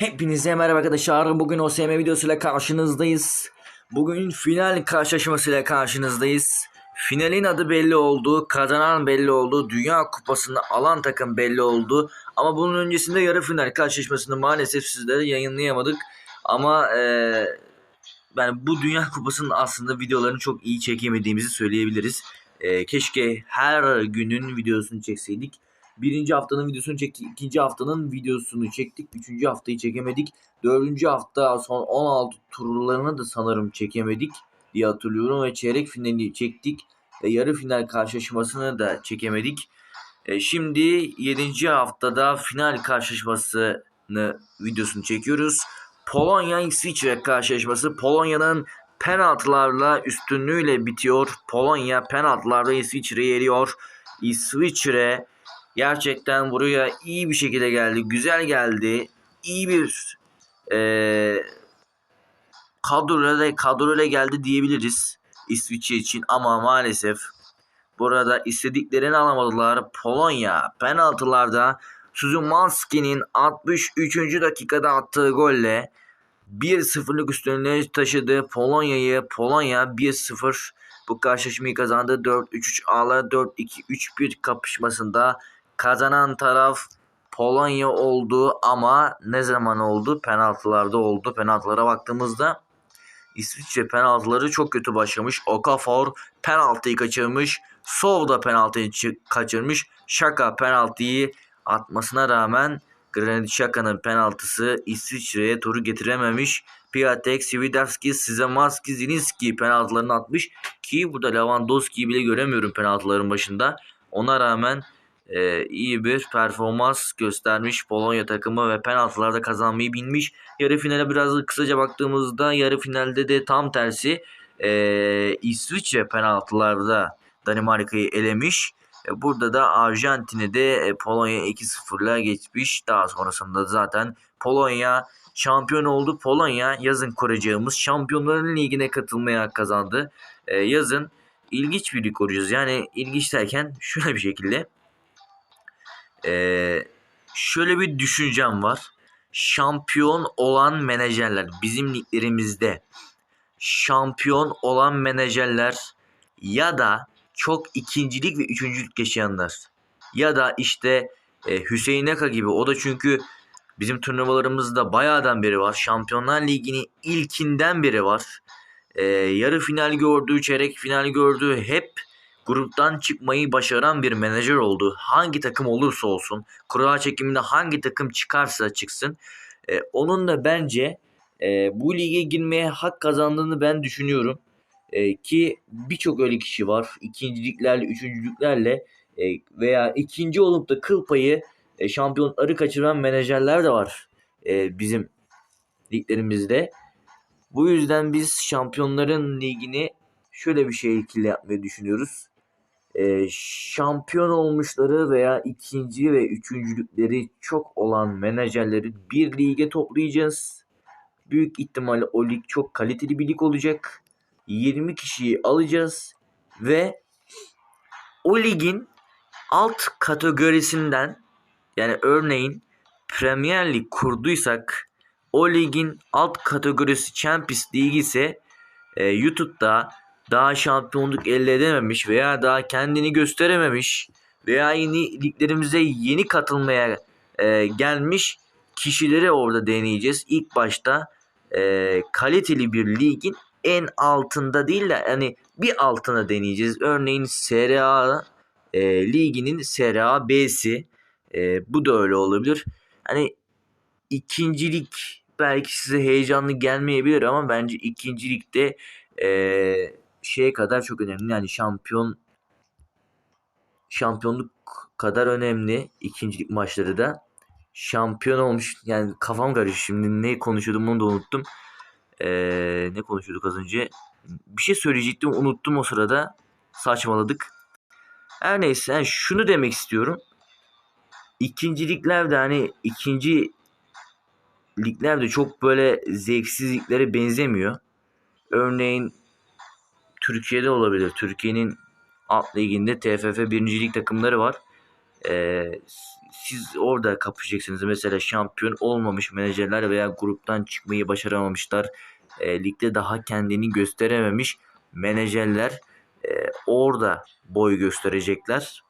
Hepinize merhaba arkadaşlar. Bugün OSM videosuyla karşınızdayız. Bugün final karşılaşmasıyla karşınızdayız. Finalin adı belli oldu. Kazanan belli oldu. Dünya kupasını alan takım belli oldu. Ama bunun öncesinde yarı final karşılaşmasını maalesef sizlere yayınlayamadık. Ama eee yani bu Dünya Kupası'nın aslında videolarını çok iyi çekemediğimizi söyleyebiliriz. Eee, keşke her günün videosunu çekseydik. Birinci haftanın videosunu çektik. ikinci haftanın videosunu çektik. Üçüncü haftayı çekemedik. Dördüncü hafta son 16 turlarını da sanırım çekemedik diye hatırlıyorum. Ve çeyrek finali çektik. Ve yarı final karşılaşmasını da çekemedik. E, şimdi 7. haftada final karşılaşmasını videosunu çekiyoruz. Polonya İsviçre karşılaşması Polonya'nın penaltılarla üstünlüğüyle bitiyor. Polonya penaltılarda İsviçre'yi yeriyor. İsviçre gerçekten buraya iyi bir şekilde geldi. Güzel geldi. İyi bir eee kadroyla, kadroyla geldi diyebiliriz İsviçre için ama maalesef burada istediklerini alamadılar. Polonya penaltılarda Suzumanski'nin 63. dakikada attığı golle 1-0'lık üstünlüğe taşıdı Polonya'yı. Polonya 1-0 bu karşılaşmayı kazandı. 4-3-3 ağla 4-2-3-1 kapışmasında kazanan taraf Polonya oldu ama ne zaman oldu? Penaltılarda oldu. Penaltılara baktığımızda İsviçre penaltıları çok kötü başlamış. Okafor penaltıyı kaçırmış. Sov da penaltıyı çı- kaçırmış. Şaka penaltıyı atmasına rağmen Granit Xhaka'nın penaltısı İsviçre'ye turu getirememiş. Piatek, Swiderski, Szymanski, Zilinski penaltılarını atmış. Ki burada Lewandowski'yi bile göremiyorum penaltıların başında. Ona rağmen e, iyi bir performans göstermiş Polonya takımı ve penaltılarda kazanmayı bilmiş. Yarı finale biraz kısaca baktığımızda yarı finalde de tam tersi e, İsviçre penaltılarda Danimarka'yı elemiş. E, Burada da Arjantin'i de e, Polonya 2-0'la geçmiş. Daha sonrasında zaten Polonya şampiyon oldu. Polonya yazın kuracağımız Şampiyonların Ligi'ne katılmaya kazandı. E, yazın ilginç bir lig kuracağız. Yani ilginç derken şöyle bir şekilde e, şöyle bir düşüncem var. Şampiyon olan menajerler bizim liglerimizde şampiyon olan menajerler ya da çok ikincilik ve üçüncülük yaşayanlar ya da işte e, Hüseyin Eka gibi o da çünkü bizim turnuvalarımızda bayağıdan beri var. Şampiyonlar Ligi'nin ilkinden beri var. E, yarı final gördüğü, çeyrek final gördüğü hep gruptan çıkmayı başaran bir menajer oldu. Hangi takım olursa olsun, kura çekiminde hangi takım çıkarsa çıksın. E, onun da bence e, bu lige girmeye hak kazandığını ben düşünüyorum. E, ki birçok öyle kişi var. İkinciliklerle, üçüncülüklerle e, veya ikinci olup da kıl payı e, şampiyonları kaçıran menajerler de var e, bizim liglerimizde. Bu yüzden biz şampiyonların ligini şöyle bir şekilde yapmayı düşünüyoruz. E, şampiyon olmuşları veya ikinci ve üçüncülükleri çok olan menajerleri bir lige toplayacağız. Büyük ihtimalle o lig çok kaliteli bir lig olacak. 20 kişiyi alacağız ve o ligin alt kategorisinden yani örneğin Premier Lig kurduysak o ligin alt kategorisi Champions League ise e, YouTube'da daha şampiyonluk elde edememiş veya daha kendini gösterememiş veya yeni liglerimize yeni katılmaya e, gelmiş kişileri orada deneyeceğiz. İlk başta e, kaliteli bir ligin en altında değil de hani bir altına deneyeceğiz. Örneğin Serie A e, liginin Serie A B'si e, bu da öyle olabilir. Hani ikincilik belki size heyecanlı gelmeyebilir ama bence ikincilikte e, şeye kadar çok önemli. Yani şampiyon şampiyonluk kadar önemli ikincilik maçları da. Şampiyon olmuş yani kafam karıştı şimdi ne konuşuyordum onu da unuttum. Ee, ne konuşuyorduk az önce? Bir şey söyleyecektim unuttum o sırada. Saçmaladık. Her neyse yani şunu demek istiyorum. İkinciliklerde hani ikinci liglerde çok böyle zevksizliklere benzemiyor. Örneğin Türkiye'de olabilir. Türkiye'nin alt liginde TFF 1. lig takımları var. Ee, siz orada kapışacaksınız. Mesela şampiyon olmamış menajerler veya gruptan çıkmayı başaramamışlar. E, ligde daha kendini gösterememiş menajerler e, orada boy gösterecekler.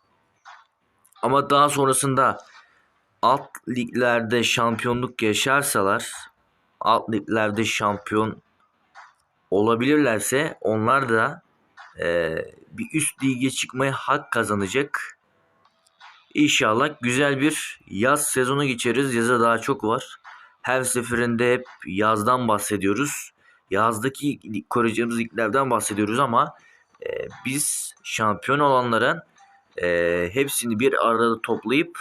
Ama daha sonrasında alt liglerde şampiyonluk yaşarsalar alt liglerde şampiyon olabilirlerse onlar da e, bir üst lige çıkmaya hak kazanacak. İnşallah güzel bir yaz sezonu geçeriz. Yaza daha çok var. Her seferinde hep yazdan bahsediyoruz. Yazdaki koruyacağımız liglerden bahsediyoruz ama e, biz şampiyon olanların e, hepsini bir arada toplayıp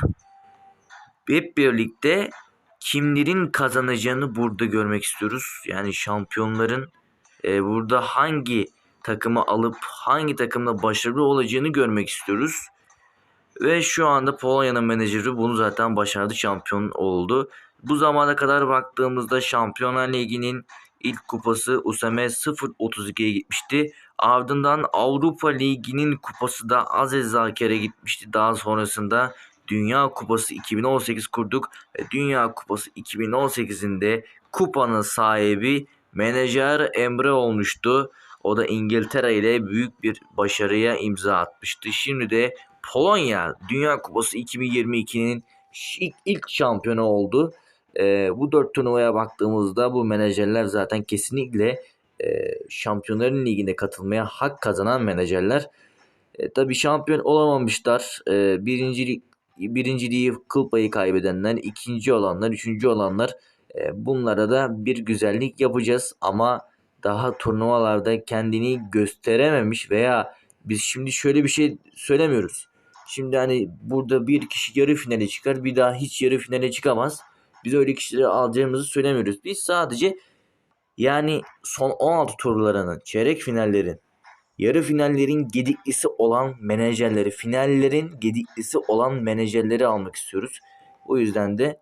hep birlikte kimlerin kazanacağını burada görmek istiyoruz. Yani şampiyonların e, burada hangi takımı alıp hangi takımla başarılı olacağını görmek istiyoruz. Ve şu anda Polonya'nın menajeri bunu zaten başardı şampiyon oldu. Bu zamana kadar baktığımızda Şampiyonlar Ligi'nin ilk kupası USM 0.32'ye gitmişti. Ardından Avrupa Ligi'nin kupası da Aziz Zakir'e gitmişti. Daha sonrasında Dünya Kupası 2018 kurduk ve Dünya Kupası 2018'inde kupanın sahibi menajer Emre olmuştu. O da İngiltere ile büyük bir başarıya imza atmıştı. Şimdi de Polonya Dünya Kupası 2022'nin ilk, ilk şampiyonu oldu. E, bu dört turnuvaya baktığımızda bu menajerler zaten kesinlikle e, Şampiyonların Ligi'ne katılmaya hak kazanan menajerler. E, tabii şampiyon olamamışlar. E, birincilik birinciliği kıl payı kaybedenler, ikinci olanlar, üçüncü olanlar bunlara da bir güzellik yapacağız ama daha turnuvalarda kendini gösterememiş veya biz şimdi şöyle bir şey söylemiyoruz. Şimdi hani burada bir kişi yarı finale çıkar bir daha hiç yarı finale çıkamaz. Biz öyle kişileri alacağımızı söylemiyoruz. Biz sadece yani son 16 turlarının, çeyrek finallerin, yarı finallerin gediklisi olan menajerleri, finallerin gediklisi olan menajerleri almak istiyoruz. O yüzden de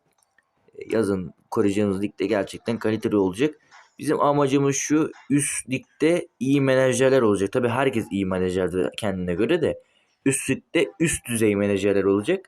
yazın koruyacağımız ligde gerçekten kaliteli olacak. Bizim amacımız şu üst ligde iyi menajerler olacak. Tabi herkes iyi menajerdir kendine göre de üst ligde üst düzey menajerler olacak.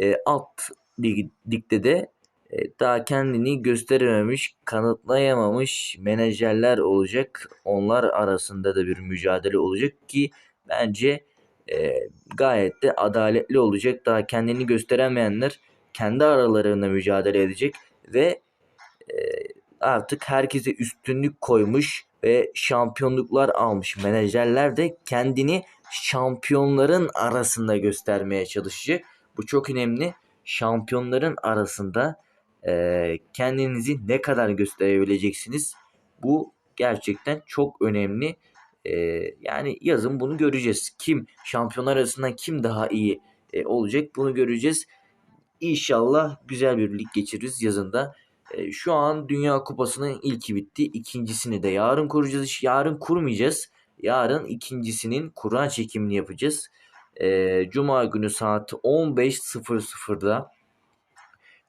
E, alt lig, ligde de e, daha kendini gösterememiş, kanıtlayamamış menajerler olacak. Onlar arasında da bir mücadele olacak ki bence e, gayet de adaletli olacak. Daha kendini gösteremeyenler kendi aralarında mücadele edecek ve e, artık herkese üstünlük koymuş ve şampiyonluklar almış menajerler de kendini şampiyonların arasında göstermeye çalışacak. Bu çok önemli. Şampiyonların arasında e, kendinizi ne kadar gösterebileceksiniz? Bu gerçekten çok önemli. E, yani yazın bunu göreceğiz. Kim şampiyonlar arasında kim daha iyi e, olacak bunu göreceğiz. İnşallah güzel bir lig geçiririz yazında. E, şu an Dünya Kupası'nın ilki bitti. İkincisini de yarın kuracağız. Yarın kurmayacağız. Yarın ikincisinin kura çekimini yapacağız. E, Cuma günü saat 15.00'da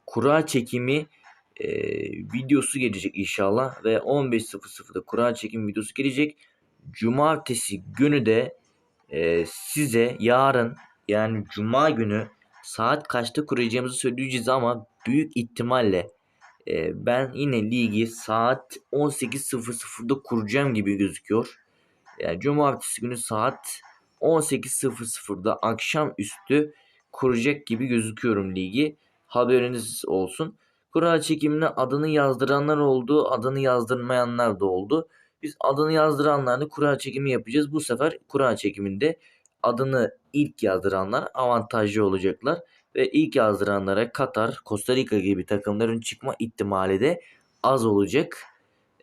kura çekimi e, videosu gelecek inşallah ve 15.00'da kura çekimi videosu gelecek. Cumartesi günü de e, size yarın yani cuma günü saat kaçta kuracağımızı söyleyeceğiz ama büyük ihtimalle e, ben yine ligi saat 18.00'da kuracağım gibi gözüküyor. Yani cumartesi günü saat 18.00'da akşam üstü kuracak gibi gözüküyorum ligi. Haberiniz olsun. Kura çekimine adını yazdıranlar oldu, adını yazdırmayanlar da oldu. Biz adını yazdıranlarla kura çekimi yapacağız. Bu sefer kura çekiminde adını ilk yazdıranlar avantajlı olacaklar. Ve ilk yazdıranlara Katar, Costa Rica gibi takımların çıkma ihtimali de az olacak.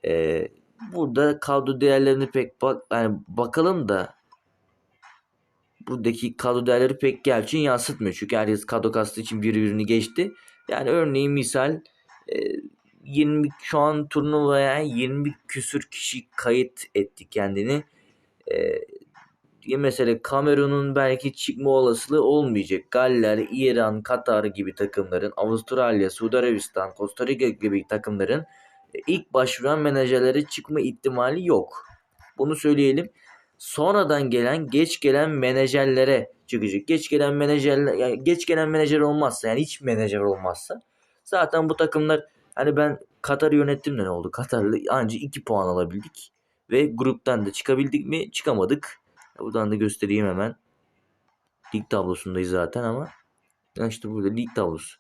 Ee, burada kadro değerlerini pek bak yani bakalım da buradaki kadro değerleri pek gerçeğini yansıtmıyor. Çünkü herkes kadro kastı için birbirini geçti. Yani örneğin misal 20 e, şu an turnuvaya 20 küsür kişi kayıt etti kendini. E, mesela Kamerun'un belki çıkma olasılığı olmayacak. Galler, İran, Katar gibi takımların, Avustralya, Suudi Arabistan, Costa Rica gibi takımların e, ilk başvuran menajerlere çıkma ihtimali yok. Bunu söyleyelim. sonradan gelen geç gelen menajerlere çıkacak. Geç gelen menajerler yani geç gelen menajer olmazsa yani hiç menajer olmazsa zaten bu takımlar hani ben Katar'ı yönettim de ne oldu? Katar'la ancak 2 puan alabildik ve gruptan da çıkabildik mi? Çıkamadık. Buradan da göstereyim hemen. Lig tablosundayız zaten ama işte burada lig tablosu.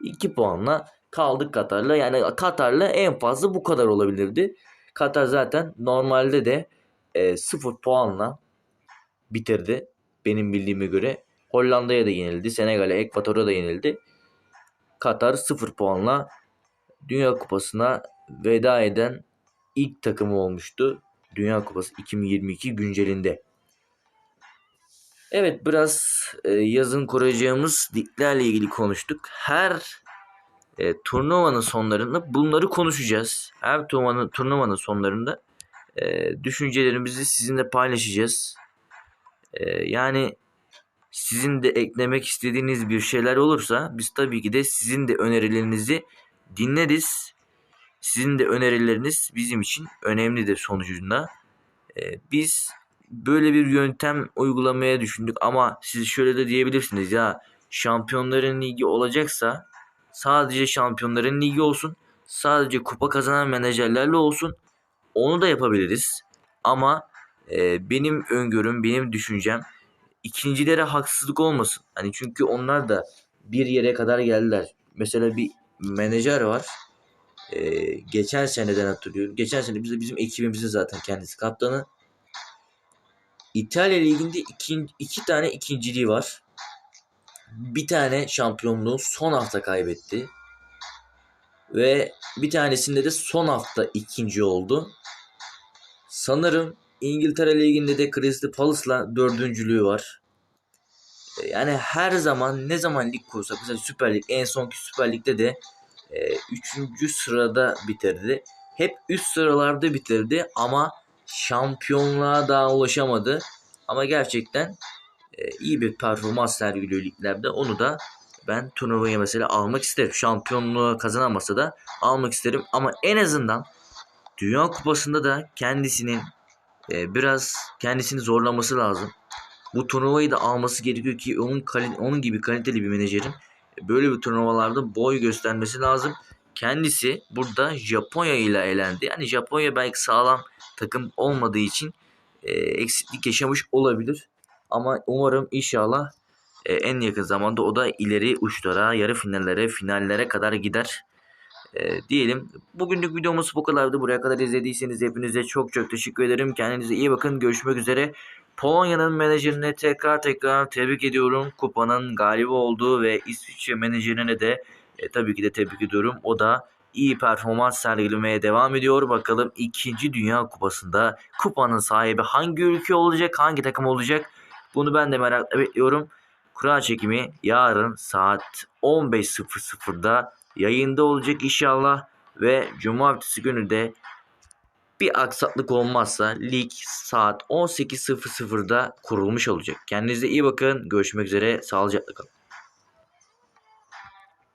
2 puanla kaldık Katar'la. Yani Katar'la en fazla bu kadar olabilirdi. Katar zaten normalde de e, 0 puanla bitirdi. Benim bildiğime göre. Hollanda'ya da yenildi. Senegal'e, Ekvator'a da yenildi. Katar 0 puanla Dünya Kupası'na veda eden ilk takımı olmuştu. Dünya Kupası 2022 güncelinde. Evet biraz e, yazın kuracağımız liglerle ilgili konuştuk. Her e, turnuvanın sonlarında bunları konuşacağız. Her turnuvanın, turnuvanın sonlarında e, düşüncelerimizi sizinle paylaşacağız. E, yani sizin de eklemek istediğiniz bir şeyler olursa biz tabii ki de sizin de önerilerinizi dinleriz. Sizin de önerileriniz bizim için önemlidir sonucunda. E, biz böyle bir yöntem uygulamaya düşündük. Ama siz şöyle de diyebilirsiniz ya şampiyonların ligi olacaksa sadece şampiyonların ligi olsun sadece kupa kazanan menajerlerle olsun onu da yapabiliriz. Ama e, benim öngörüm benim düşüncem ikincilere haksızlık olmasın. Hani çünkü onlar da bir yere kadar geldiler. Mesela bir menajer var. E, geçen seneden hatırlıyorum. Geçen sene biz bizim ekibimizin zaten kendisi kaptanı İtalya Ligi'nde iki, iki tane ikinciliği var. Bir tane şampiyonluğu son hafta kaybetti. Ve bir tanesinde de son hafta ikinci oldu. Sanırım İngiltere Ligi'nde de Crystal Palace'la dördüncülüğü var. E, Yani her zaman ne zaman lig kursak mesela Süper Lig en sonki Süper Lig'de de e, üçüncü sırada bitirdi. Hep üst sıralarda bitirdi ama şampiyonluğa daha ulaşamadı. Ama gerçekten e, iyi bir performans sergiliyor liglerde. Onu da ben turnuvaya mesela almak isterim. Şampiyonluğu kazanamasa da almak isterim. Ama en azından Dünya Kupası'nda da kendisinin e, biraz kendisini zorlaması lazım. Bu turnuvayı da alması gerekiyor ki onun kali- onun gibi kaliteli bir menajerin böyle bir turnuvalarda boy göstermesi lazım. Kendisi burada Japonya ile elendi. Yani Japonya belki sağlam takım olmadığı için e, eksiklik yaşamış olabilir. Ama umarım inşallah e, en yakın zamanda o da ileri uçlara, yarı finallere, finallere kadar gider. E, diyelim. Bugünlük videomuz bu kadardı. Buraya kadar izlediyseniz hepinize çok çok teşekkür ederim. Kendinize iyi bakın. Görüşmek üzere. Polonya'nın menajerine tekrar tekrar tebrik ediyorum. Kupanın galibi olduğu ve İsviçre menajerine de e, tabii ki de tebrik ediyorum. O da iyi performans sergilemeye devam ediyor. Bakalım ikinci Dünya Kupası'nda kupanın sahibi hangi ülke olacak, hangi takım olacak? Bunu ben de merakla bekliyorum. Kura çekimi yarın saat 15.00'da yayında olacak inşallah. Ve cumartesi günü de bir aksaklık olmazsa lig saat 18.00'da kurulmuş olacak. Kendinize iyi bakın. Görüşmek üzere. Sağlıcakla kalın.